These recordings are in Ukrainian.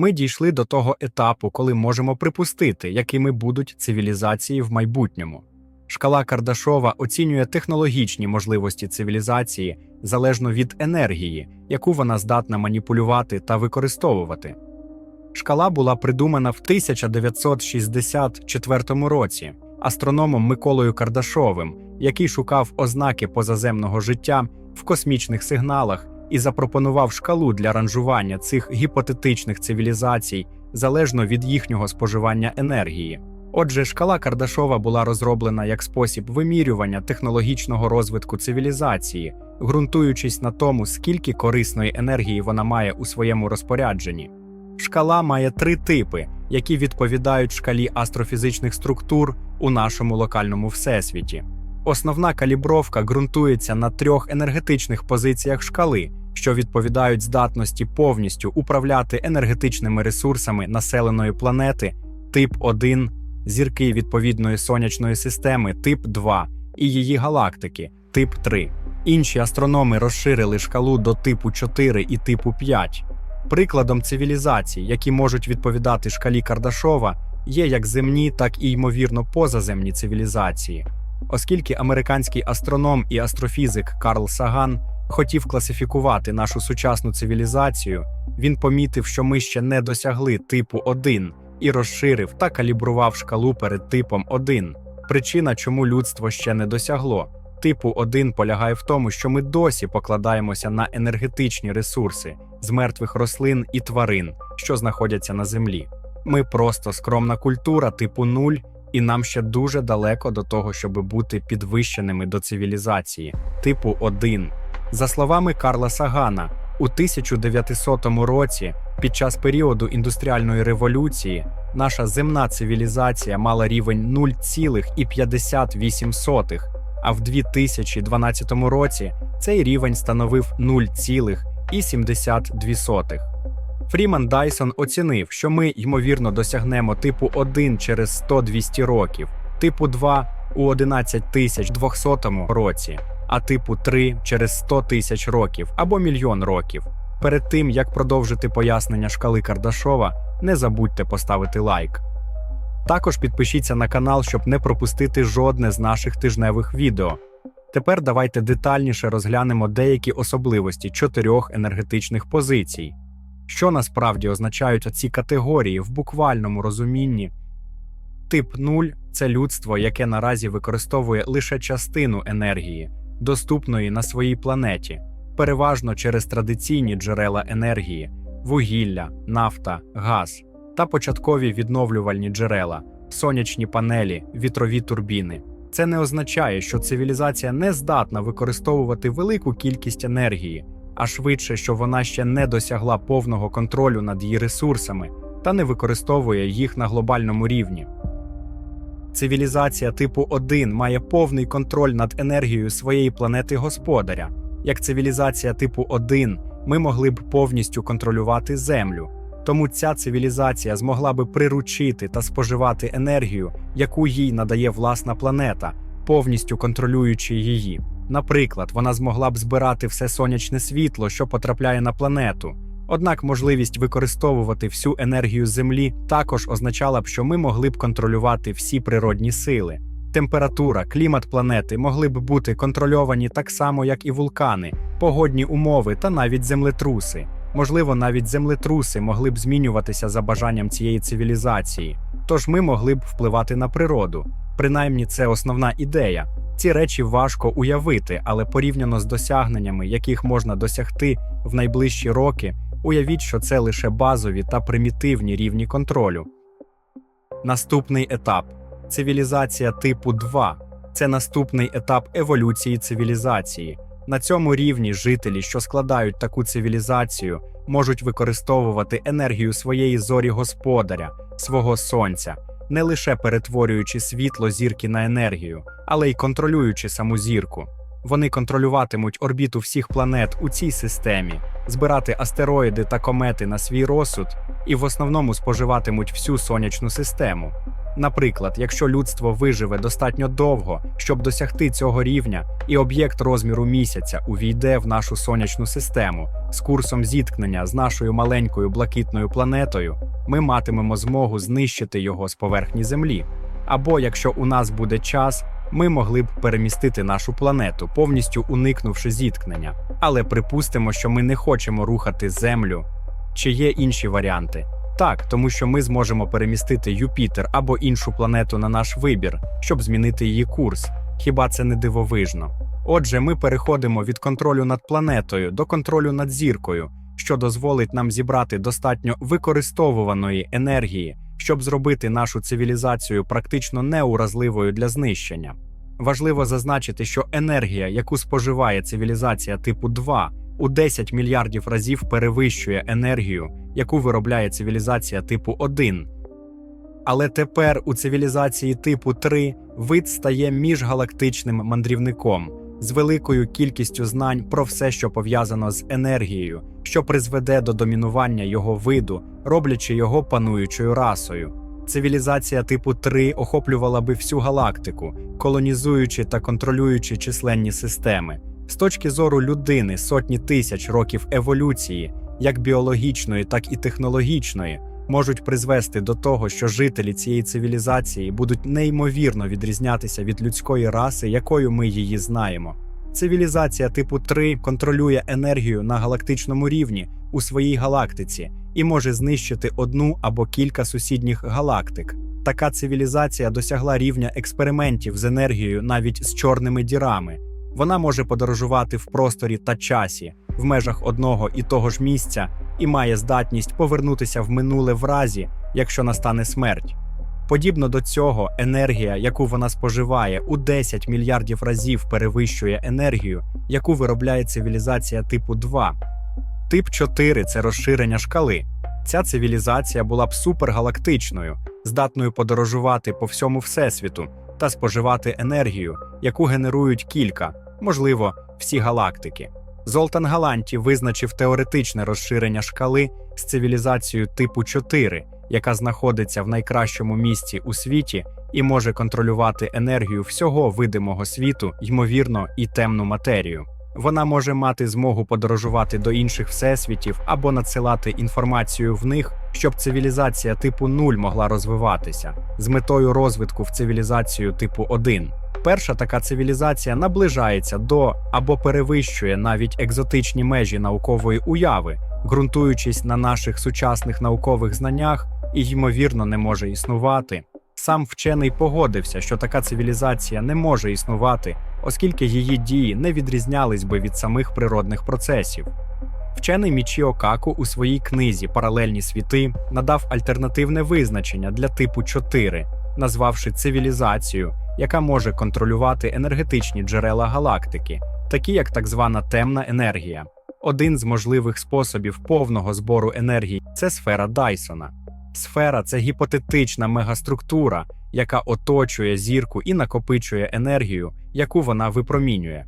Ми дійшли до того етапу, коли можемо припустити, якими будуть цивілізації в майбутньому. Шкала Кардашова оцінює технологічні можливості цивілізації залежно від енергії, яку вона здатна маніпулювати та використовувати. Шкала була придумана в 1964 році астрономом Миколою Кардашовим, який шукав ознаки позаземного життя в космічних сигналах і запропонував шкалу для ранжування цих гіпотетичних цивілізацій залежно від їхнього споживання енергії. Отже, шкала Кардашова була розроблена як спосіб вимірювання технологічного розвитку цивілізації, ґрунтуючись на тому, скільки корисної енергії вона має у своєму розпорядженні. Шкала має три типи, які відповідають шкалі астрофізичних структур у нашому локальному всесвіті. Основна калібровка ґрунтується на трьох енергетичних позиціях шкали, що відповідають здатності повністю управляти енергетичними ресурсами населеної планети тип 1, зірки відповідної сонячної системи тип 2 і її галактики тип 3. Інші астрономи розширили шкалу до типу 4 і типу 5. Прикладом цивілізацій, які можуть відповідати шкалі Кардашова, є як земні, так і ймовірно позаземні цивілізації. Оскільки американський астроном і астрофізик Карл Саган хотів класифікувати нашу сучасну цивілізацію, він помітив, що ми ще не досягли типу 1 і розширив та калібрував шкалу перед типом 1. Причина, чому людство ще не досягло типу 1 полягає в тому, що ми досі покладаємося на енергетичні ресурси з мертвих рослин і тварин, що знаходяться на землі. Ми просто скромна культура типу 0, і нам ще дуже далеко до того, щоб бути підвищеними до цивілізації типу 1. За словами Карла Сагана, у 1900 році, під час періоду індустріальної революції, наша земна цивілізація мала рівень 0,58, а в 2012 році цей рівень становив 0,72. Фріман Дайсон оцінив, що ми, ймовірно, досягнемо типу 1 через 100-200 років, типу 2 у 11200 році, а типу 3 через 100 тисяч років або мільйон років. Перед тим як продовжити пояснення шкали Кардашова, не забудьте поставити лайк. Також підпишіться на канал, щоб не пропустити жодне з наших тижневих відео. Тепер давайте детальніше розглянемо деякі особливості чотирьох енергетичних позицій. Що насправді означають ці категорії в буквальному розумінні? Тип 0 це людство, яке наразі використовує лише частину енергії, доступної на своїй планеті, переважно через традиційні джерела енергії, вугілля, нафта, газ та початкові відновлювальні джерела, сонячні панелі, вітрові турбіни. Це не означає, що цивілізація не здатна використовувати велику кількість енергії, а швидше, що вона ще не досягла повного контролю над її ресурсами та не використовує їх на глобальному рівні. Цивілізація типу 1 має повний контроль над енергією своєї планети господаря. Як цивілізація типу 1 ми могли б повністю контролювати Землю. Тому ця цивілізація змогла би приручити та споживати енергію, яку їй надає власна планета, повністю контролюючи її. Наприклад, вона змогла б збирати все сонячне світло, що потрапляє на планету. Однак можливість використовувати всю енергію Землі також означала б, що ми могли б контролювати всі природні сили. Температура, клімат планети могли б бути контрольовані так само, як і вулкани, погодні умови та навіть землетруси. Можливо, навіть землетруси могли б змінюватися за бажанням цієї цивілізації, тож ми могли б впливати на природу. Принаймні, це основна ідея. Ці речі важко уявити, але порівняно з досягненнями, яких можна досягти в найближчі роки, уявіть, що це лише базові та примітивні рівні контролю. Наступний етап цивілізація типу 2 це наступний етап еволюції цивілізації. На цьому рівні жителі, що складають таку цивілізацію, можуть використовувати енергію своєї зорі господаря, свого сонця, не лише перетворюючи світло зірки на енергію, але й контролюючи саму зірку. Вони контролюватимуть орбіту всіх планет у цій системі, збирати астероїди та комети на свій розсуд і в основному споживатимуть всю сонячну систему. Наприклад, якщо людство виживе достатньо довго, щоб досягти цього рівня, і об'єкт розміру місяця увійде в нашу сонячну систему з курсом зіткнення з нашою маленькою блакитною планетою, ми матимемо змогу знищити його з поверхні Землі. Або якщо у нас буде час, ми могли б перемістити нашу планету, повністю уникнувши зіткнення. Але припустимо, що ми не хочемо рухати Землю. Чи є інші варіанти? Так, тому що ми зможемо перемістити Юпітер або іншу планету на наш вибір, щоб змінити її курс. Хіба це не дивовижно? Отже, ми переходимо від контролю над планетою до контролю над зіркою, що дозволить нам зібрати достатньо використовуваної енергії, щоб зробити нашу цивілізацію практично неуразливою для знищення. Важливо зазначити, що енергія, яку споживає цивілізація типу 2, у 10 мільярдів разів перевищує енергію, яку виробляє цивілізація типу 1. Але тепер у цивілізації типу 3 вид стає міжгалактичним мандрівником з великою кількістю знань про все, що пов'язано з енергією, що призведе до домінування його виду, роблячи його пануючою расою. Цивілізація типу 3 охоплювала би всю галактику, колонізуючи та контролюючи численні системи. З точки зору людини сотні тисяч років еволюції, як біологічної, так і технологічної, можуть призвести до того, що жителі цієї цивілізації будуть неймовірно відрізнятися від людської раси, якою ми її знаємо. Цивілізація типу 3 контролює енергію на галактичному рівні у своїй галактиці і може знищити одну або кілька сусідніх галактик. Така цивілізація досягла рівня експериментів з енергією навіть з чорними дірами. Вона може подорожувати в просторі та часі в межах одного і того ж місця і має здатність повернутися в минуле в разі, якщо настане смерть. Подібно до цього, енергія, яку вона споживає, у 10 мільярдів разів перевищує енергію, яку виробляє цивілізація типу 2. Тип 4 це розширення шкали. Ця цивілізація була б супергалактичною, здатною подорожувати по всьому всесвіту та споживати енергію, яку генерують кілька, можливо, всі галактики. Золтан Галанті визначив теоретичне розширення шкали з цивілізацією типу 4, яка знаходиться в найкращому місці у світі і може контролювати енергію всього видимого світу, ймовірно, і темну матерію. Вона може мати змогу подорожувати до інших всесвітів або надсилати інформацію в них, щоб цивілізація типу 0 могла розвиватися з метою розвитку в цивілізацію типу 1. Перша така цивілізація наближається до або перевищує навіть екзотичні межі наукової уяви, ґрунтуючись на наших сучасних наукових знаннях і, ймовірно, не може існувати. Сам вчений погодився, що така цивілізація не може існувати, оскільки її дії не відрізнялись би від самих природних процесів. Вчений Мічіо Каку у своїй книзі Паралельні світи надав альтернативне визначення для типу 4, назвавши цивілізацію, яка може контролювати енергетичні джерела галактики, такі як так звана темна енергія. Один з можливих способів повного збору енергії це сфера Дайсона. Сфера це гіпотетична мегаструктура, яка оточує зірку і накопичує енергію, яку вона випромінює.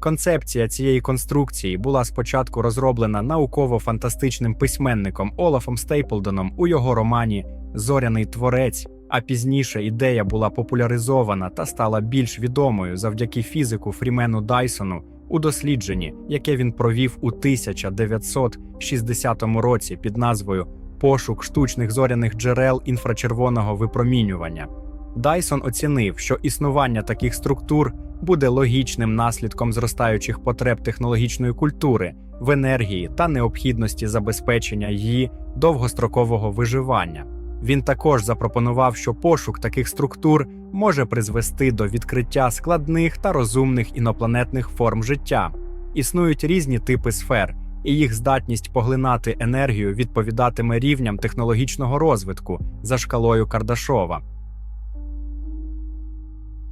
Концепція цієї конструкції була спочатку розроблена науково-фантастичним письменником Олафом Стейплдоном у його романі Зоряний творець, а пізніше ідея була популяризована та стала більш відомою завдяки фізику Фрімену Дайсону у дослідженні, яке він провів у 1960 році під назвою Пошук штучних зоряних джерел інфрачервоного випромінювання. Дайсон оцінив, що існування таких структур буде логічним наслідком зростаючих потреб технологічної культури в енергії та необхідності забезпечення її довгострокового виживання. Він також запропонував, що пошук таких структур може призвести до відкриття складних та розумних інопланетних форм життя. Існують різні типи сфер, і їх здатність поглинати енергію відповідатиме рівням технологічного розвитку за шкалою Кардашова.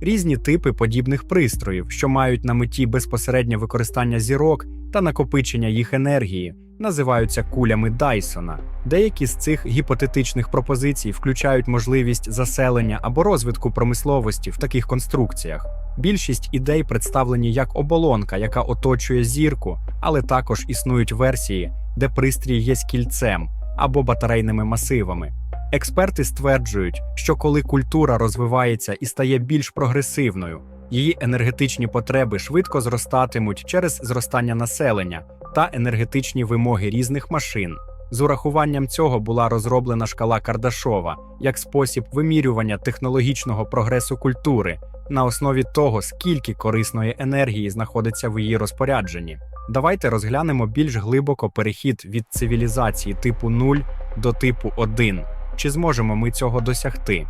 Різні типи подібних пристроїв, що мають на меті безпосереднє використання зірок та накопичення їх енергії, називаються кулями Дайсона. Деякі з цих гіпотетичних пропозицій включають можливість заселення або розвитку промисловості в таких конструкціях. Більшість ідей представлені як оболонка, яка оточує зірку, але також існують версії, де пристрій є з кільцем або батарейними масивами. Експерти стверджують, що коли культура розвивається і стає більш прогресивною, її енергетичні потреби швидко зростатимуть через зростання населення та енергетичні вимоги різних машин. З урахуванням цього була розроблена шкала Кардашова як спосіб вимірювання технологічного прогресу культури на основі того, скільки корисної енергії знаходиться в її розпорядженні. Давайте розглянемо більш глибоко перехід від цивілізації типу 0 до типу 1. Чи зможемо ми цього досягти?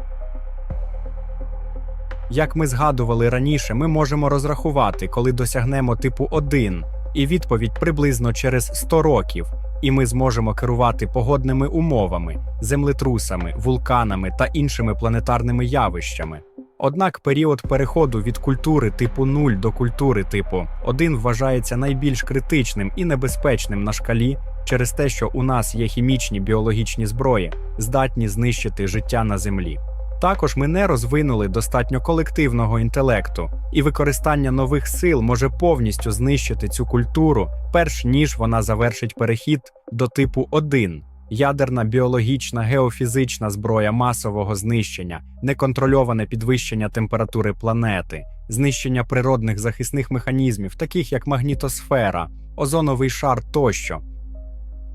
Як ми згадували раніше, ми можемо розрахувати, коли досягнемо типу 1, і відповідь приблизно через 100 років, і ми зможемо керувати погодними умовами, землетрусами, вулканами та іншими планетарними явищами. Однак період переходу від культури типу 0 до культури типу 1 вважається найбільш критичним і небезпечним на шкалі через те, що у нас є хімічні біологічні зброї, здатні знищити життя на землі. Також ми не розвинули достатньо колективного інтелекту, і використання нових сил може повністю знищити цю культуру, перш ніж вона завершить перехід до типу 1. Ядерна, біологічна, геофізична зброя масового знищення, неконтрольоване підвищення температури планети, знищення природних захисних механізмів, таких як магнітосфера, озоновий шар тощо.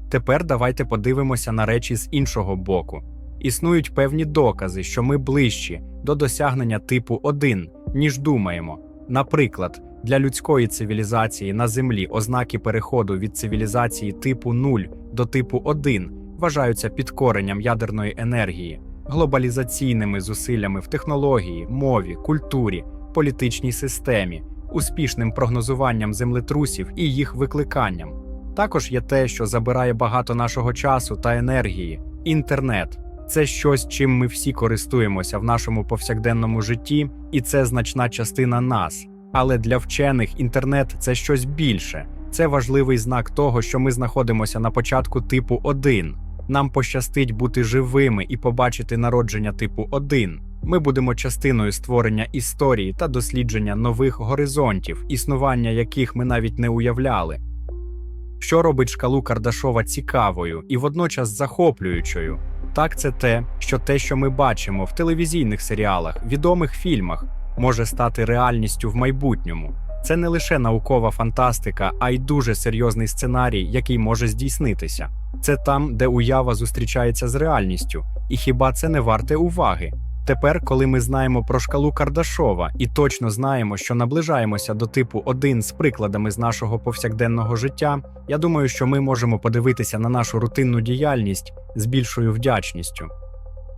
Тепер давайте подивимося на речі з іншого боку. Існують певні докази, що ми ближчі до досягнення типу 1, ніж думаємо. Наприклад, для людської цивілізації на Землі ознаки переходу від цивілізації типу 0 до типу 1 вважаються підкоренням ядерної енергії, глобалізаційними зусиллями в технології, мові, культурі, політичній системі, успішним прогнозуванням землетрусів і їх викликанням. Також є те, що забирає багато нашого часу та енергії інтернет. Це щось, чим ми всі користуємося в нашому повсякденному житті, і це значна частина нас. Але для вчених інтернет це щось більше. Це важливий знак того, що ми знаходимося на початку типу 1. Нам пощастить бути живими і побачити народження типу 1. Ми будемо частиною створення історії та дослідження нових горизонтів, існування яких ми навіть не уявляли. Що робить шкалу Кардашова цікавою і водночас захоплюючою? Так, це те, що те, що ми бачимо в телевізійних серіалах, відомих фільмах, може стати реальністю в майбутньому. Це не лише наукова фантастика, а й дуже серйозний сценарій, який може здійснитися. Це там, де уява зустрічається з реальністю, і хіба це не варте уваги? Тепер, коли ми знаємо про шкалу Кардашова і точно знаємо, що наближаємося до типу 1 з прикладами з нашого повсякденного життя, я думаю, що ми можемо подивитися на нашу рутинну діяльність з більшою вдячністю.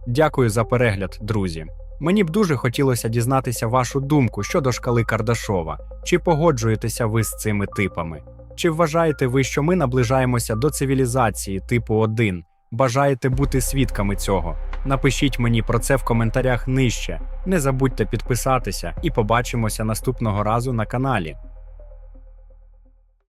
Дякую за перегляд, друзі. Мені б дуже хотілося дізнатися вашу думку щодо шкали Кардашова. Чи погоджуєтеся ви з цими типами? Чи вважаєте ви, що ми наближаємося до цивілізації типу 1? Бажаєте бути свідками цього? Напишіть мені про це в коментарях нижче. Не забудьте підписатися і побачимося наступного разу на каналі.